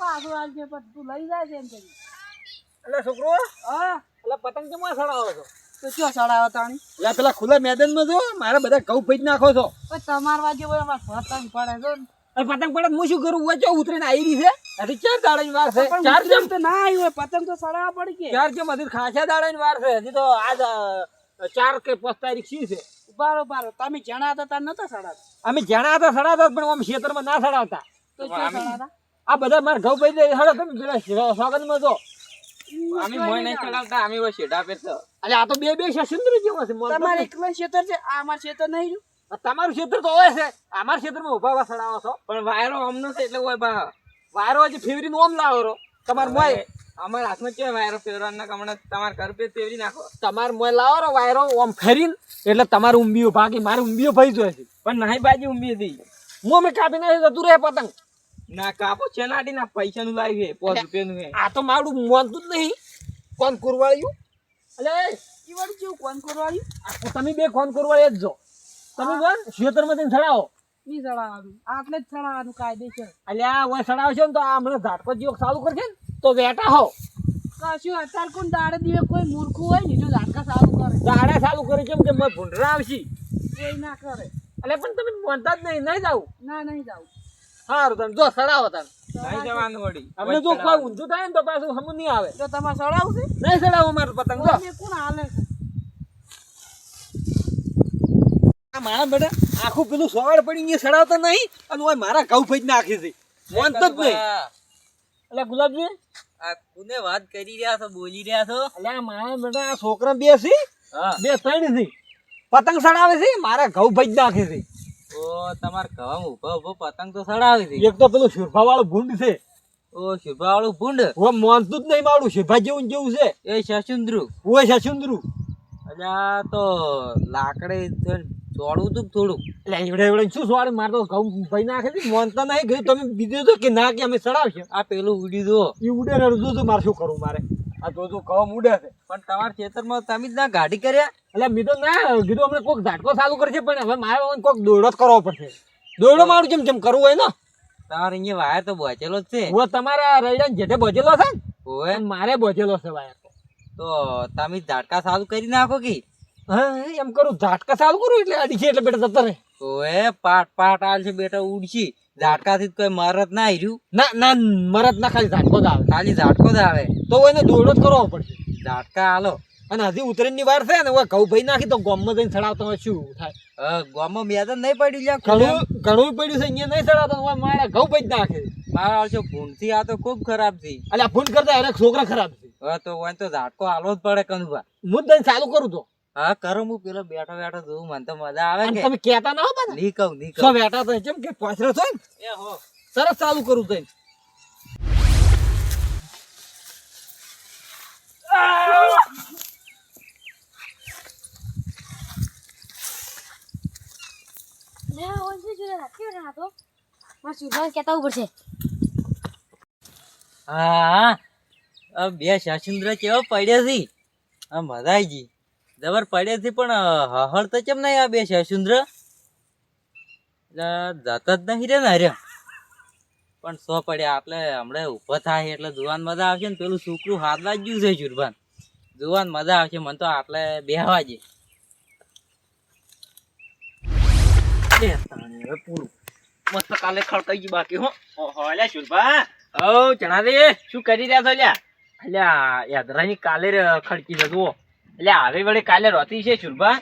પાછું આવજે પણ તું લઈ જાય છે એમ કરી એટલે છોકરો? હા. એટલે પતંગ કેમ સડાવો છો? તો ચો સડાવો તાણી? એટલે પેલા ખુલ્લા મેદાનમાં જો મારે બધા ઘઉં ફઈ નાખો છો. તમાર બોલે પતંગ પડે જો પતંગ પડે હું શું કરું? વચ્ચે ઉતરીને આવી રહી છે? હજી ચાર દાડાની વાર છે. ચાર જેમ તો ના આવ્યું હોય પતંગ તો સડાવા પડી કે. ચાર જેમ હજી ખાસા દાડાની વાર છે. હજી તો આજ ચાર કે પાંચ તારીખ શી છે. બારો બારો તમે જણા હતા તાર નતા સડાતા અમે જણા હતા સડાવતા પણ આમ ખેતરમાં ના સડાવતા. તો ચો સડાતા આ બધા મારા ઘઉં હડો તમે પેલા સોગંદમાં જો. અમે મોય નહીં ચડાવતા અમે વો શેઢા પેરતો અરે આ તો બે બે છે સુંદર જેવો છે તમારે એકલા ક્ષેત્ર છે? આ અમાર ક્ષેત્ર નહીં તમારું ક્ષેત્ર તો હોય છે. અમારા ક્ષેત્રમાં ઊભા ઊભા સડાવો છો. પણ વાયરો અમનો છે એટલે હોય બા. વાયરો હજી ફેવરીનું ઓમ લાવો રો તમાર મોય અમારા હાથમાં કે વાયરો ફેરવાના હમણાં તમારે ઘર પે ફેરવી નાખો. તમાર મોય લાવો રો વાયરો આમ ફેરીન એટલે તમારું ઉંબીઓ ભાગી મારે ઉંબીઓ ભાઈ જોઈએ છે. પણ નાઈ બાજી ઉંબી હતી. મો મેં કાપી નાખી જતું રહે પતંગ. ના કાપો છે નાડી ના પૈસા નું લાવી છે પાંચ રૂપિયા નું આ તો મારું મોનતું જ નહીં. કોણ કુરવાળ્યું? અલે વાળું જેવું કોણ કુરવાળ્યું? આ તમે બે કોણ કુરવાળી જ જો તમે કોણ શેતર જઈને ચડાવો. નહીં સડાવવાનું આટલે જ સડાવવાનું કાયદેસર. આ ઓય સડાવશો ને તો આ હમણાં ઝાટકો જેવો ચાલુ કરશે ને તો વેટા હો. કશું અત્યારે કોણ દાડે દીવે કોઈ મૂર્ખું હોય ને જો ઝાટકા સારું કરે. દાડા ચાલુ કરે કેમ કે મેં ભૂંડરા આવશી. કોઈ ના કરે. એટલે પણ તમે મોનતા જ નહીં નહીં જાવ ના નહીં જાવ સારું તને જો સડાવો તને. નહીં જવાનું વળી. અમને જો કોઈ ઊંધું થાય ને તો પાછું સમજ નહીં આવે. તો તમારે સડાવું છે? નહીં સડાવો મારો પતંગ જો. કોણ હાલે છે? મારા બેટા આખું પેલું સવાડ પડી ગયા સડાવતા નહીં અને ઓય મારા ઘઉં ફઈ નાખી છે. મોનતો જ નહીં. એટલે ગુલાબજી? આ કોને વાત કરી રહ્યા છો બોલી રહ્યા છો? એટલે મારા બેટા આ છોકરા બે છે. હા. બે ત્રણ છે. પતંગ સડાવે છે મારા ઘઉં ભજ નાખે છે. તમાર ઘઉં ઊભો ઊભો પતંગ તો સડાવી છે. એક તો પેલું શુરભા વાળું ભૂંડ છે. ઓ શુભા વાળું ભૂંડ? ઓ માનતું જ નહીં મારું શુરભા જેવું જેવું છે. એ શશુંદ્રુ. ઓ શશુન્દ્રુ અલ્યા તો લાકડે ચોડવું તું થોડું. એટલે એવડે એવડે શું સોડે મારે તો ઘઉં ભાઈ નાખે છે. મોનતા નહીં ગયું. તમે બીજું તો કે ના કે અમે સડાવશે આ પેલું ઉડી દો એ ઉડે રડું તો મારે શું કરવું મારે? આ તો તો કવ ઉડે છે. પણ તમારા ખેતરમાં તમે જ ના ગાડી કર્યા? એટલે મી તો ના કીધું અમને કોઈક ઝાટકો ચાલુ કરશે પણ હવે મારે કોઈક દોડો જ કરવો પડશે. દોડો મારું જેમ જેમ કરવું હોય ને. તમારે અહીંયા વાયર તો બચેલો જ છે. હું તમારા રૈડા જેઠે બચેલો છે ને? મારે બચેલો છે વાયર. તો તમે ઝાટકા ચાલુ કરી નાખો કે? હા એમ કરું ઝાટકા ચાલુ કરું એટલે અડી છે એટલે બેટા જતા રહે. ઓએ પાટ પાટ આલ છે બેટા ઉડશી. ઝાટકાથી કોઈ મરત ના hirયું ના ના મરત ના ખાલી ઝાટકો જ આવે. ખાલી ઝાટકો જ આવે. તો એને દોડો જ કરવો પડશે. ઝાટકા હાલો. અને હજી ઉતરેણની વાર છે ને હવે ઘઉં ભાઈ નાખી તો ગોમમાં જઈને ચડાવતો હોય શું થાય? ગામમાં મેદાન નહીં પડ્યું લ્યા ઘણું ઘણું પડ્યું છે અહીંયા નહીં ચડાવતો હોય મારા ઘઉં ભાઈ નાખે. મારા આલશો ભૂંડથી આ તો ખૂબ ખરાબ છે. અલ્યા ફોન કરતા એને છોકરા ખરાબ છે. હવે તો હોય તો ઝાટકો હાલો જ પડે કનુભા. હું જ ચાલુ કરું તો. હા કરો હું પેલો બેઠો બેઠો જોઉં મને તો મજા આવે કે. તમે કહેતા ના હો. નહીં કહું નહીં કહું. બેઠા તો જેમ કે પાછળ છો ને એ હો. સરસ ચાલુ કરું તઈ બે શાસુંદ્ર કેવા પડ્યા છે. આ મજા આવી ગઈ જબર પડ્યા છે પણ હહળ તો કેમ નહીં આ બે એટલે જતા જ નહીં રે ને અરે. પણ સો પડ્યા એટલે હમણાં ઊભો થાય એટલે જોવાન મજા આવશે ને પેલું છોકરું હાથ લાગ્યું ગયું છે જુરબાન જોવાન મજા આવશે, મને તો આટલે બેહવા જે મસ્ત કાલે ખડકાઈ બાકી, હો. ઓહો, અલ્યા શુરભા ઓ જણાવે શું કરી રહ્યા છો, અલ્યા? અલ્યા, યાદરાની કાલે ખડકી જુઓ. એટલે આવી વડે કાલે રોતી છે શુરભા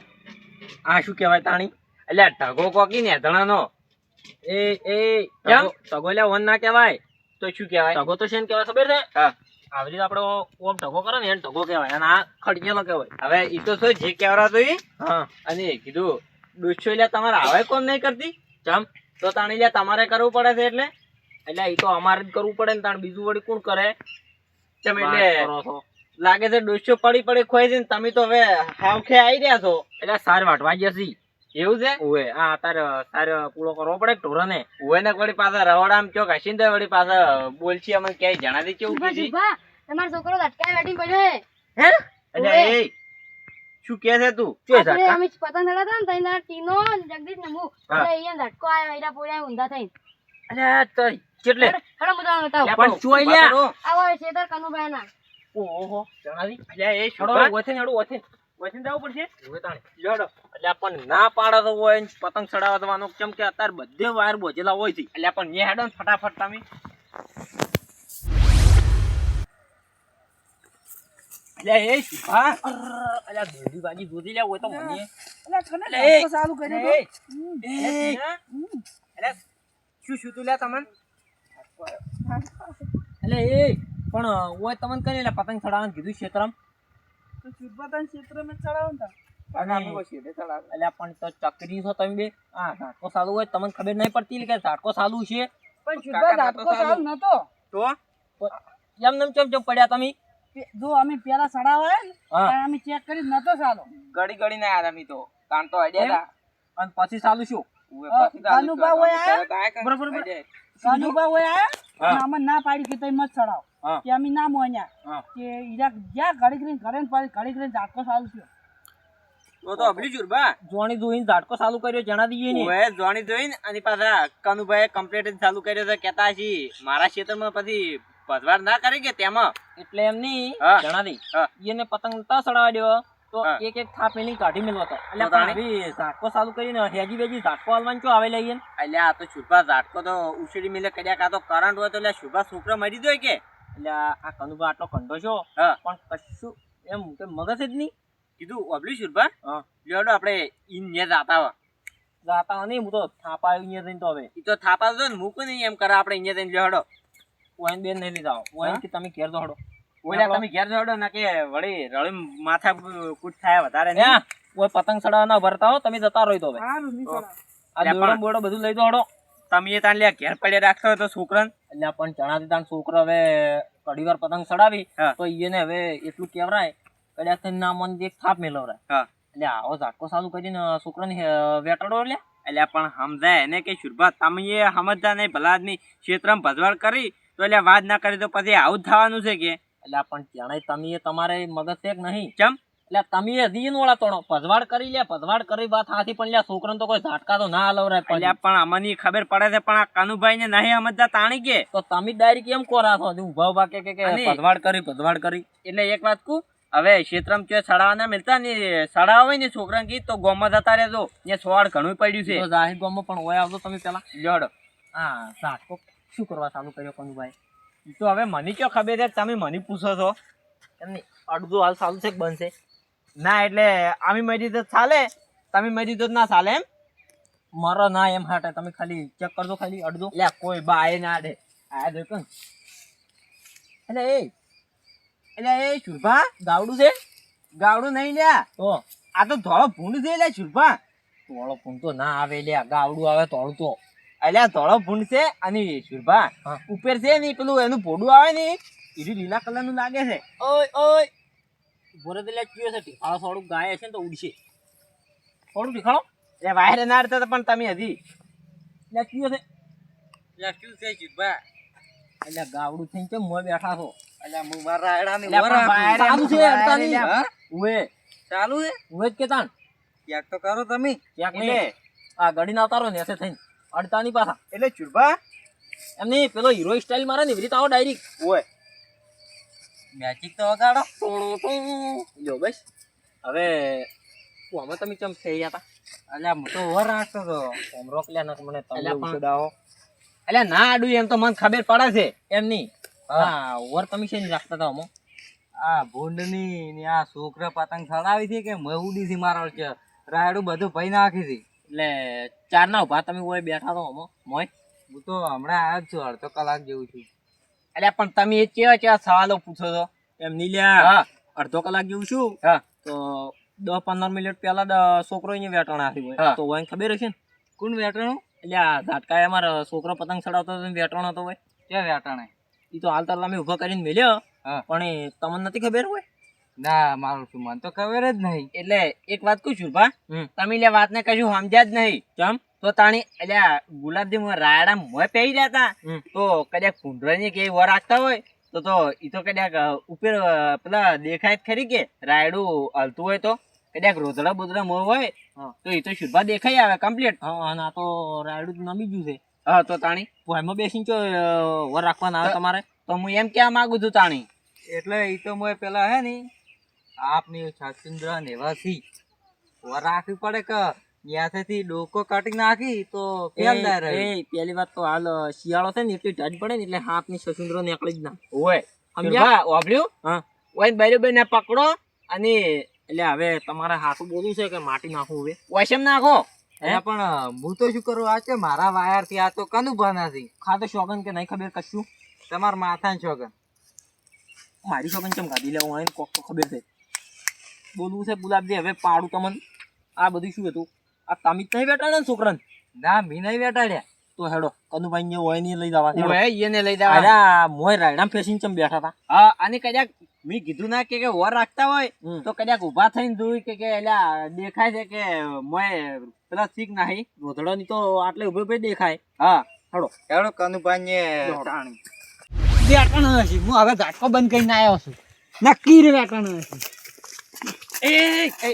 આ શું કહેવાય તાણી? એટલે ઢગો કોકી ને ધણાનો એ એ ટગો લ્યા વન ના કહેવાય. તો શું કહેવાય? ટગો તો શેન કહેવાય ખબર છે? હા. આવી રીતે આપણો ઓમ ટગો કરે ને એને ટગો કહેવાય અને આ ખડકેલો કહેવાય. હવે ઈ તો શું જે કહેવરા તો ઈ? હા. અને એ કીધું ડૂસો એટલે તમારે આવે કોણ નહીં કરતી? ચમ? તો તાણી લે તમારે કરવું પડે છે એટલે? એટલે ઈ તો અમારે જ કરવું પડે ને તાણ બીજું વળી કોણ કરે? ચમ એટલે લાગે છે ડોસો પડી પડી ખોઈ છે તમે તો હવે હાવખે આવી રહ્યા છો. એટલે સાર વાટવા જશી એવું છે? ઓએ હા તારે સાર પૂરો કરવો પડે ઢોરને? ઓએ ને વળી પાછા રવડામ ચોક હસીન તો વળી પાછા બોલછી અમે ક્યાંય જણાવી કેવું પછી તમારો છોકરો લટકાય વાટી પડે હે. એટલે એ શું કે છે તું? છે આપણે અમે પતંગ ચડાવતા ને તઈના ટીનો જગદીશ ને હું. એટલે અહીંયા ઝટકો આવ્યો એરા પોળ્યા ઊંધા થઈને. અલ્યા તઈ કેટલે? હેડો બધા બતાવું. પણ ચોઈ લ્યા? આવો એ કનુભાઈ કનુભાઈના. ઓહો જણાવી. અલ્યા એ છોડો ઓથે હેડો ઓથે ઓથે જવું પડશે? હવે તાણે. લ્યો અલ્યા પણ ના પાડો તો હોય પતંગ ચડાવવા દેવાનો કેમ કે અત્યારે બધે વાયર બોજેલા હોય છે. અલ્યા પણ ને હેડો ને ફટાફટ તમે. અલ્યા એ શુભા. અલ્યા દોડી બાજી દોડી લ્યા હોય તો મને. એટલે કને અલ્યા ચાલુ કર્યો તો? એ, હમ. એ, અલ્યા શું શું તું લ્યા તમને? એટલે એ. પણ ઓય તમને કઈ લે પતંગ ચડાવવાનું કીધું ક્ષેત્રમ? તો સુરપાતાના ક્ષેત્રમ ચડાવો ને એટલે પણ તો ચકરી છો તમે બે. આ ઝાટકો સાલું હોય તમને ખબર નહીં પડતી કે ઝાટકો સાલું છે. પણ સુરપા ઝાટકો ચાલુ નતો. તો? એમ નેમ ચમ ચમ પડ્યા તમે? જો અમે પેલા ચડાવ્યા ને હા. ત્યારે અમે ચેક કરી નતો ચાલો ગડી ગડી ના આયા તમે તો. તાણ તો એમ? અને પછી સાલું શું? બરોબર કાનુભા હોય આયા હા. ના પાડી કે તમે મત ચડાવ. કે અમે ના મોન્યા. કે ઈરા જ્યાં ઘડી કરીને ઘરે ને પાડી ઘડી કરીને ઝાટકો ચાલુ થયો. તો તો અબલી જુરબા જોણી જોઈને ઝાટકો ચાલુ કર્યો જણા દઈએ ને. ઓએ જોણી જોઈને અને પાછા કનુભાઈ કમ્પ્લીટ જ ચાલુ કર્યો તો કહેતા છી મારા ક્ષેત્રમાં પછી ભજવાર ના કરી કે તેમાં? એટલે એમ નહીં જણા દઈ. એને પતંગ નતા ચડાવવા દેવો તો એક એક થાપ મેલી કાઢી મેલવા તો. એટલે? હવે ઝાટકો ચાલુ કરીને હેજી બેજી ઝાટકો હાલવાનું ચો આવે લઈએ એટલે આ તો છુપા ઝાટકો તો ઉછળી મેલે કર્યા કાં તો કરંટ હોય તો એટલે શુભા છોકરા મરી જાય કે? એટલે આ કનુભા આટલો કંડો છો? પણ કશું એમ કે મગજ જ નહીં. કીધું ઓબલી હા. લેડો આપણે ઈન ને જાતા હોય જાતા નહીં હું તો થાપા અહીંયા જઈને તો હવે. એ તો થાપા તો ને મૂકું નહીં એમ કરે આપણે અહીંયા જઈને લેડો ઓઈન બેન નહીં લીધા ઓઈન કે તમે ઘેર દોડો ઓલા તમે ઘેર જોડો ના કે વળી રળી માથા કૂટ થાય વધારે ને ઓય પતંગ ચડાવવાના ભરતા હો તમે જતા રહી તો હવે. આ લે દોડો બોડો બધું લઈ દોડો તમે એ તાન લ્યા ઘેર પડે રાખતો તો છોકરાને. એટલે પણ ચણાથી તાન છોકરો હવે ઘડી વાર પતંગ ચડાવી તો એને હવે એટલું કેવરાય કદાચ તને ના મન એક થાપ મેલવરાય. હા. એટલે આવો ઝાટકો ચાલુ કરીને છોકરાને વેટાડો લે. એટલે પણ સમજાય એને કે શુરભા તમે એ સમજતા નહીં ભલા આદમી ક્ષેત્રમાં ભજવાડ કરી તો એટલે વાત ના કરી તો પછી આવું જ થવાનું છે કે? એટલે પણ ત્યાંય તમે તમારે મગજ છે કે નહીં. કેમ? એટલે તમે હજી નો ઓળા તોડો ભજવાડ કરી લે પધવાડ કરી વાત હાથી પણ લ્યા છોકરાને તો કોઈ ઝાટકા તો ના એટલે પછી. પણ અમને ખબર પડે છે પણ આ કાનુભાઈ ને નહીં સમજતા તાણી કે? તો તમે ડાયરી કેમ કોરા છો? ઊભા ઊભા કે કે કે કરી પધવાડ કરી. એટલે એક વાત કહું હવે ક્ષેત્રમ ચો સડાવાના મિલતા ને સડાવા હોય ને છોકરાને ગીત તો ગોમાં જતા રહેજો. ને સોળ ઘણું પડ્યું છે. જાહેર ગામમાં પણ હોય આવજો તમે પેલા. જડ. હા ઝાટકો શું કરવા ચાલુ કર્યો કનુભાઈ? તો હવે મને કયો ખબર છે? તમે મને પૂછો છો. એમની અડધું હાલ ચાલુ છે બનશે ના એટલે આમી મરી તો ચાલે. તમે મરી તો ના ચાલે એમ? મારો ના એમ હાટે. તમે ખાલી ચેક કરજો ખાલી અડધું. લે કોઈ બાય ના દે આ દેખો એટલે એ. એટલે એ શુભા ગાવડું છે? ગાવડું નહીં લ્યા. તો? આ તો ધોળો ભૂંડ છે લે શુભા ધોળો ભૂંડ તો ના આવે લે ગાવડું આવે તોળું તો. અલ્યા ધોળો ભૂંડ છે અને હા. ઉપર છે ને પેલું એનું ભોડું આવે ને એ લીલા કલરનું લાગે છે. ઓય ઓય. ભોરે તો લે ચીયો છે ટીખાળો થોડું ગાય છે ને તો ઉડશે. થોડું ટીખાળો એ વાયર ના અડતા પણ તમે હજી. લે ચીયો છે. એટલે શું છે શુભા એટલે ગાવડું થઈને કેમ મો બેઠા છો? એટલે હું મારા રાયડાની ને. ચાલુ છે અડતાની. ઉવે. ચાલુ છે? ઉવે જ કેતાન. ક્યાંક તો કરો તમે. ક્યાંક એટલે નહીં આ ગડીને ઉતારો ને એસે થઈને. અડતાની પાછા. એટલે ચુરબા? એમની પેલો હીરો સ્ટાઇલ મારે ને રીતે આવો ડાયરેક્ટ ઓય. મેજિક તો વગાડો. જો બસ. હવે અમે તમે ચમ થઈ ગયા હતા અલ્યા હું તો ઓવર રાખતો હતો. ઓમ રોક લે નક મને તમે ઉછડાવો અલ્યા ના આડું એમ તો મને ખબર પડે છે. એમ નહીં હા ઓવર તમે છે રાખતા હતા અમો આ ભૂંડની ને આ છોકરા પતંગ ચડાવી છે કે મહુડી થી મારો રાયડું બધું ભાઈ નાખી છે. એટલે ચાર ના ઊભા તમે ઓય બેઠા તો હમો મોય. હું તો હમણાં આવ્યો જ છું અડધો કલાક જેવું છું. એટલે પણ તમે એ કેવા કેવા સવાલો પૂછો છો? એમ નહીં લ્યા. હા. અડધો કલાક જેવું છું. હા. તો દસ પંદર મિનિટ પહેલા છોકરો અહીંયા વેટણ આવી હોય. હા. તો હોય ખબર હશે ને? કોણ વેટણું એટલે આ ઝાટકા અમારો છોકરો પતંગ ચડાવતો હતો વેટણ હતો હોય. ક્યાં વેટાણે એ તો હાલ તાલ અમે ઊભો કરીને મેલ્યો. પણ તમને નથી ખબર હોય? ના મારું શું મન તો ખબર જ નહીં. એટલે એક વાત કહું છું ભા. તમે લે વાત ને કશું સમજ્યા જ નહીં. ચમ? તો તાણી એટલે ગુલાબજી રાયડા મોય પહેરી રહ્યા તો કદાચ કુંડરાની કે વર રાખતા હોય તો તો ઈ તો કદાચ ઉપર પેલા દેખાય ખરી કે રાયડું હલતું હોય તો. કદાચ રોતડા બોતડા મોય હોય તો એ તો શુભા દેખાઈ આવે કમ્પ્લીટ હા ના તો રાયડું નમી ગયું છે. હા તો તાણી. ભોયમાં બેસીને ચો વર રાખવાના આવે તમારે? તો હું એમ કહેવા માગું છું તાણી? એટલે એ તો મોય પેલા હે ને આપની છાસુંદ્ર ને એવા રાખવી પડે કે ન્યાસેથી ડોકો કાઢી નાખી તો ફેલ ના રહે. એ પેલી વાત તો હાલ શિયાળો છે ને એટલી ઢાઢ પડે ને એટલે હાથની સસુંદરો નીકળી જ ના. ઓય સમજ્યા? વાપર્યું? હા. ઓય બરોબર ને પકડો અને એટલે હવે તમારે હાથું બોલવું છે કે માટી નાખવું હવે? વૈશમ નાખો? એ પણ હું તો શું કરું આ છે મારા વાયરથી આ તો કનું ભાનાથી ખાતો શોગન કે નહીં ખબર કશું? તમારા માથા શોગન મારી શોગન ચમ કાઢી લે હું કોક તો ખબર છે. બોલવું છે ગુલાબજી હવે પાડું તમને. આ બધું શું હતું? આ તમે જ નહીં બેઠા ને છોકરાને? ના મેં નહીં બેટાડ્યા તો હેડો કનુભાઈ ને હોય નહીં લઈ જવા. ઓય એને લઈ અરે મોય રાયડા ફેસીને ચમ બેઠા હતા? હા અને કદાચ મેં કીધું ના કે વર રાખતા હોય તો કદાચ ઊભા થઈને જોયું કે કે એલા દેખાય છે કે મોય પેલા શીખ નાહી. રોધડોની તો આટલે ઉભે ઉભે દેખાય. હા. હેડો. હેડો કનુભાઈ ટાણી. વેટણ હશે. હું હવે ઝાટકો બંધ કરીને આવ્યો છું. નક્કી રે વેટણ હશે. એ એ.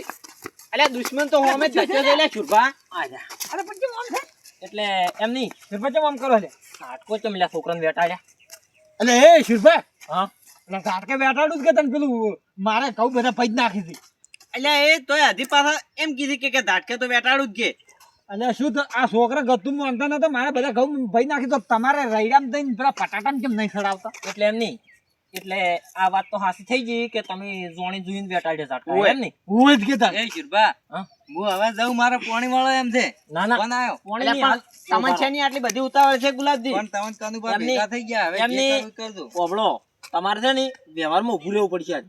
અલ્યા દુશ્મન તો હોમે જ જજો છે લે છુરભા આજા અરે પણ કેમ આમ છે એટલે એમ નહીં શિરભા કેમ આમ કરો છે હાટકો ચમ લે છોકરાને બેટાડ્યા અને એ શિરભા હા? એટલે ઝાટકે બેટાડું જ કે તને પેલું મારે કહું બધા પૈજ નાખી હતી અલ્યા એ તોય હજી પાછા એમ કીધી કે કે ધાટકે તો બેટાડું જ કે. અને શું તો આ છોકરા ગતું માનતા નતો? મારે બધા ઘઉં ભાઈ નાખી તો તમારે રૈડામ થઈને પેલા પટાટામ કેમ નહીં સડાવતા? એટલે એમ નહીં એટલે આ વાત તો હાસી થઈ ગઈ કે તમે જોણી જોઈને ઝાટકા ઓય. એમ ને હું જ કહેતા એ શિરભા હું. હવે જાઉં મારે પાણી વાળો એમ છે. ના ના. કોણ આવ્યો? પોણી પણ તમને છે ની આટલી બધી ઉતાવળ છે ગુલાબજી? પણ તમને કાનુ પર ભેગા થઈ ગયા. હવે એમની- કરજો. ઓબળો તમારે છે ને વ્યવહારમાં ઊભું રહેવું પડશે આજ.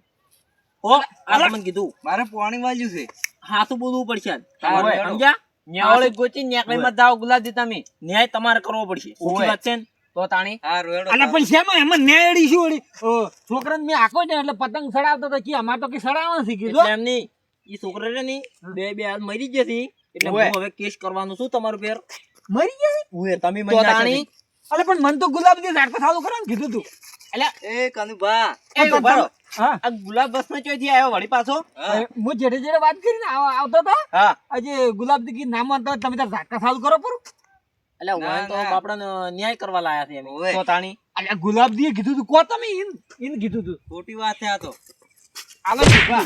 ઓ આ તમને કીધું. મારે પાણી વાળ્યું છે. હાથું બોલવું પડશે આજ. તમારે સમજ્યા? ન્યાવળી ગોચી ન્યાકળી મત જાઓ ગુલાબજી તમે. ન્યાય તમારે કરવો પડશે. ઓછી વાત છે ને? તો તાણી? અને પણ શેમાં? એમાં નેડી શું વળી? છોકરાને મેં આખો ને એટલે પતંગ ચડાવતો તો કે અમારે તો કે ચડાવવા શીખી એટલે એમ ઈ છોકરા રે ની બે બે હાલ મરી જતી એટલે હું હવે કેસ કરવાનું છું તમારું પેર મરી ગયા ઓય તમે મને તાણી? અલે પણ મન તો ગુલાબજી ઝાટકો ચાલુ કરવાનું કીધું તું. એ કનુભા એ એ હા. આ ગુલાબ બસમાં ચોથી આવ્યો વળી પાછો? હું. જેડે જેડે વાત કરીને આવ- આવતો હતો હા. આજે નામ હતા તમે તાર ઝાટકા ચાલુ કરો પર. એટલે ના, હું તો બાપડાને ન્યાય કરવા લાયા છે તાણી. અલ્યા ગુલાબજીએ કીધું તું કો તમે? ઇન ઇન કીધું તું. ખોટી વાત છે આ તો. આલો શીખવા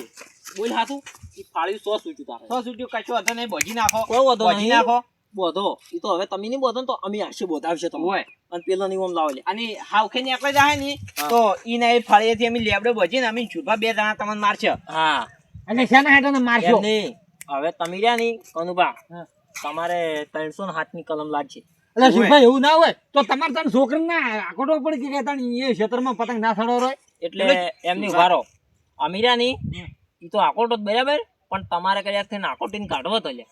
બોલ હાથું. ઈ ફાળ્યું સો સૂચ્યું તારે. સો સુટ્યું કશો હતો નહીં ભજી નાખો. કોઈ વધો નહીં. નાખો. બોધો. ઈ તો હવે તમે નહીં બોધો ને તો અમે આશે બોધાવશે તમે હોય અને પેલો ની ઓમ લાવો લે. અને હાવખે ની આપણે જાય ને તો ઈ ના એ ફાળીએથી અમે લેબડે ભજીને અમે છુપા બે જણા તમને મારશે. હા. અને શેના હેઠળ મારશો? નહીં. હવે તમે રહ્યા નહીં કનુભા. હા. તમારે ત્રણસો ને હાથ કલમ લાગશે. એટલે શિવભાઈ એવું ના હોય તો તમારે તને છોકરાને ના આકોટો પડી કે તને એ ક્ષેત્રમાં પતંગ ના સડો રહે એટલે એમની વારો. અમીરાની એ તો આકોટો જ બરાબર પણ તમારે કર્યા થઈને આકોટીને કાઢવો તો લે.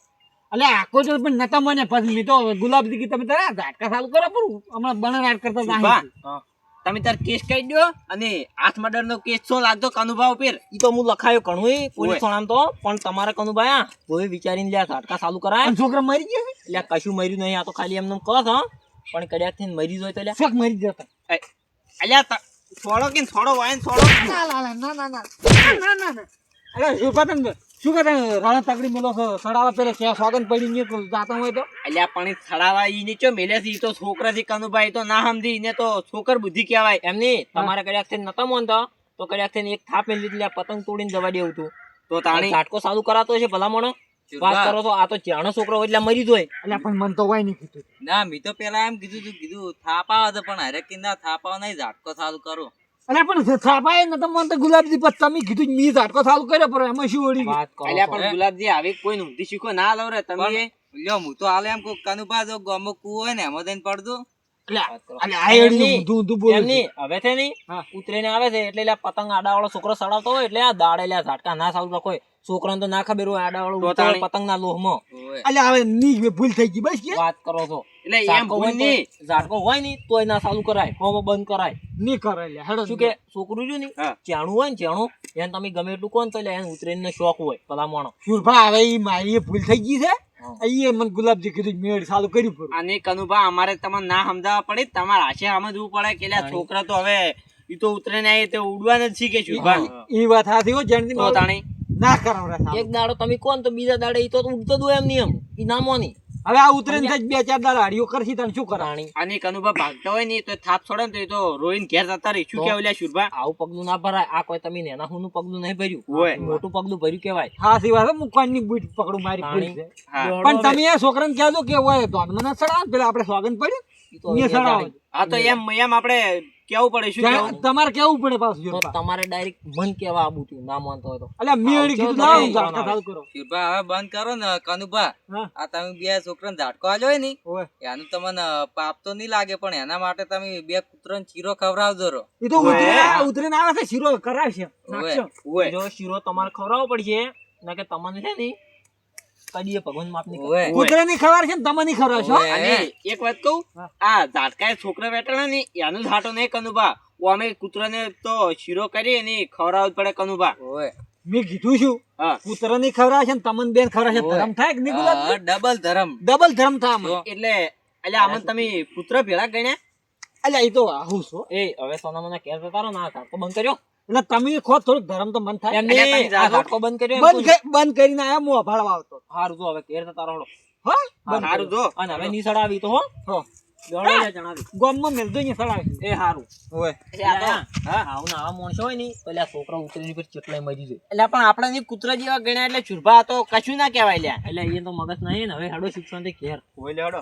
એટલે આકોટો પણ નતા મને પછી મેં તો ગુલાબજી કી તમે તારા ઝાટકા સારું કરો પણ હમણાં બને રાટ કરતા. તમે તાર કેસ કહી દો અને હાથ મર્ડર નો કેસ શું લાગતો કનુભા ઉપર. ઈ તો હું લખાયો કણુઈ પોલીસ થોડામ તો પણ તમારા કનુભાયા કોઈ વિચારીને લ્યા ઘાટકા ચાલુ કરાય. છોકરા મરી ગયા એટલે કશું મર્યું નહીં આ તો ખાલી એમને કહો છો પણ કડ્યાક થઈને મરી જોય તો લ્યા. શક મરી જતા અલ્યા થોડો કે થોડો વાયન થોડો ના ના ના ના ના ના ના અલ્યા શું પતંગ શું કહે રણ તકડી મેલો છે સડાવા પેલે છે સોગન પડી ને જાતા હોય તો? અલ્યા પણ સડાવા ઈ નીચો મેલે છે તો છોકરા થી કનુભાઈ તો ના સમજી ને તો છોકર બુદ્ધિ કહેવાય. એમની તમારે કદાચ થઈને નતા માનતા? તો કદાચ થઈને એક થાપ મેલી દીધી પતંગ તોડીને જવા દેવું તું. તો તાણી? ઝાટકો સાદુ કરાતો છે ભલામણો? વાત કરો તો આ તો જાણો છોકરો એટલે મરી જોય એટલે પણ મન તો હોય નહીં કીધું. ના મી તો પેલા એમ કીધું તું કીધું થાપાવ પણ હરે કે ના થાપાવ નહીં ઝાટકો સાદુ કરો. અરે પણ થાપાય ન તો મન તો ગુલાબજી પત્તા મી કીધું મી ઝાટકો ચાલુ કર્યો પર એમાં શું વળી ગયું? વાત કરો અલ્યા. પણ ગુલાબજી આવી કોઈ ઊંધી શીખો ના લવ રે તમે લ્યો હું તો આલે એમ કો કનુભા જો ગમો કુ હોય ને એમાં દઈને પડદો હવે છે નહીં હા. ઉતરીને આવે છે એટલે પતંગ આડા પતંગ આડાવાળો છોકરો સડાવતો હોય એટલે આ દાડે લે ઝાટકા ના સારું રાખો છોકરાને તો ના ખબર હોય આડાવાળો તો પતંગ ના લોહમાં. એટલે હવે ની ભૂલ થઈ ગઈ બસ કે? વાત કરો છો. એટલે એમ ભૂલની ઝાડકો હોયની તોય ના ચાલુ કરાય. હોમ બંધ કરાય. ની કરે લ્યા હેડો શું કે છોકરું જો ની? ચાણું હોય ને ચાણું એને તમે ગમે એટલું કોણ તો એટલે એને ઉતરીને શોખ હોય પેલા માણો. સુરભા હવે એ મારી ભૂલ થઈ ગઈ છે? અહીંયા મને ગુલાબજી કીધું મેળ ચાલુ કર્યું પડે અને કનુભા અમારે તમને ના સમજાવવા પડે તમારે હાશે સમજવું પડે કે છોકરા તો હવે એ તો ઉતરે ને તે ઉડવા નથી શીખે છે એ વાત હાથી હો જાણતી તો તાણી ના કરો રે એક દાડો તમે કોણ તો બીજા દાડે ઈ તો ઉડતો દો એમ નિયમ. ઈ ના મોની હવે આ ઉતરે ને જ બે ચાર દાડા હાડીઓ કરશી તને શું કરાણી રાણી. અને કનુભા ભાગતા હોય ને તો થાપ છોડે ને તો એ તો રોઈને ઘેર જતા રહી. શું તો? કેવું લ્યા શુરભા? આવું પગલું ના ભરાય. આ કોઈ તમે નેના હું પગલું નહીં ભર્યું. હોય. મોટું પગલું ભર્યું કેવાય હા સિવાય તો ની બૂટ પકડું મારી. હા. પણ તમે એ છોકરાને કહેજો કે હોય તો ના સડા પેલા આપણે સ્વાગત પડ્યું. હા તો એમ એમ આપણે કેવું પડે શું કેવું? તમારે કેવું પડે પાછું તો તમારે ડાયરેક્ટ મન કેવા આબુ તું ના માનતો હોય તો. અલ્યા મેં એડી કીધું ના હું ઝાટકા ચાલુ કરો. શુભા હવે બંધ કરો ને કનુભા. આ તમે બે છોકરાને ઝાટકો આલ્યો હોયની ઓય. એનું તમને પાપ તો નહીં લાગે પણ એના માટે તમે બે કૂતરાને ચીરો ખવડાવજો રો. એ તો ઉતરે ઉતરે ના આવે છે શીરો કરાવશે. જો શીરો તમારે ખવડાવવો પડશે ના કે તમને છે ને કદીએ ભગવાન માફ નહીં કરે. ની ખબર છે ને તમે ની ખબર છો? અને એક વાત કહું આ ઝાટકા છોકરા બેઠા ને એનો ઝાટો નહીં કનુભા. અમે કૂતરાને તો શીરો કરી અને ખવડાવવું પડે કનુભા. ઓય. મેં કીધું છું હા. ની ખબર છે ને તમને બેન ખબર છે ઓય. ધરમ થાય કે નહીં ડબલ ધરમ. ડબલ ધરમ થાય એટલે એટલે આમાં તમે પુત્ર ભેળા ગણ્યા? અલ્યા એ તો આવું છો. એ હવે સોના મને કેર જતા ના ને ઝાટકો બંધ કર્યો? એટલે તમે ખો થોડુંક ધરમ તો મન થાય. બંધ કર્યો બંધ કરી- બંધ કરીને આયા હું અભાળવા આવતો. સારું જો હવે કેર જતા રહો. હા? સારું જો. અને હવે ની આવી તો હો. હો. દોડો લે જણાવી. ગામમાં મેલજો અહીંયા સડાવે એ હારું. ઓય. એટલે આ તો- હા આવું ના આવા માણસો હોય ને તો છોકરા ઉતરીને પછી ચેટલાય મરી જાય એટલે પણ આપણે ની કૂતરા જેવા ગણ્યા એટલે છુરભા તો કશું ના કેવાય લ્યા એટલે એ તો મગજ નહીં ને હવે હેડો શિક્ષણથી ઘેર. હોય લેવડો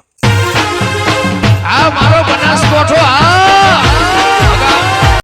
આ મારો બનાસકોઠો આ!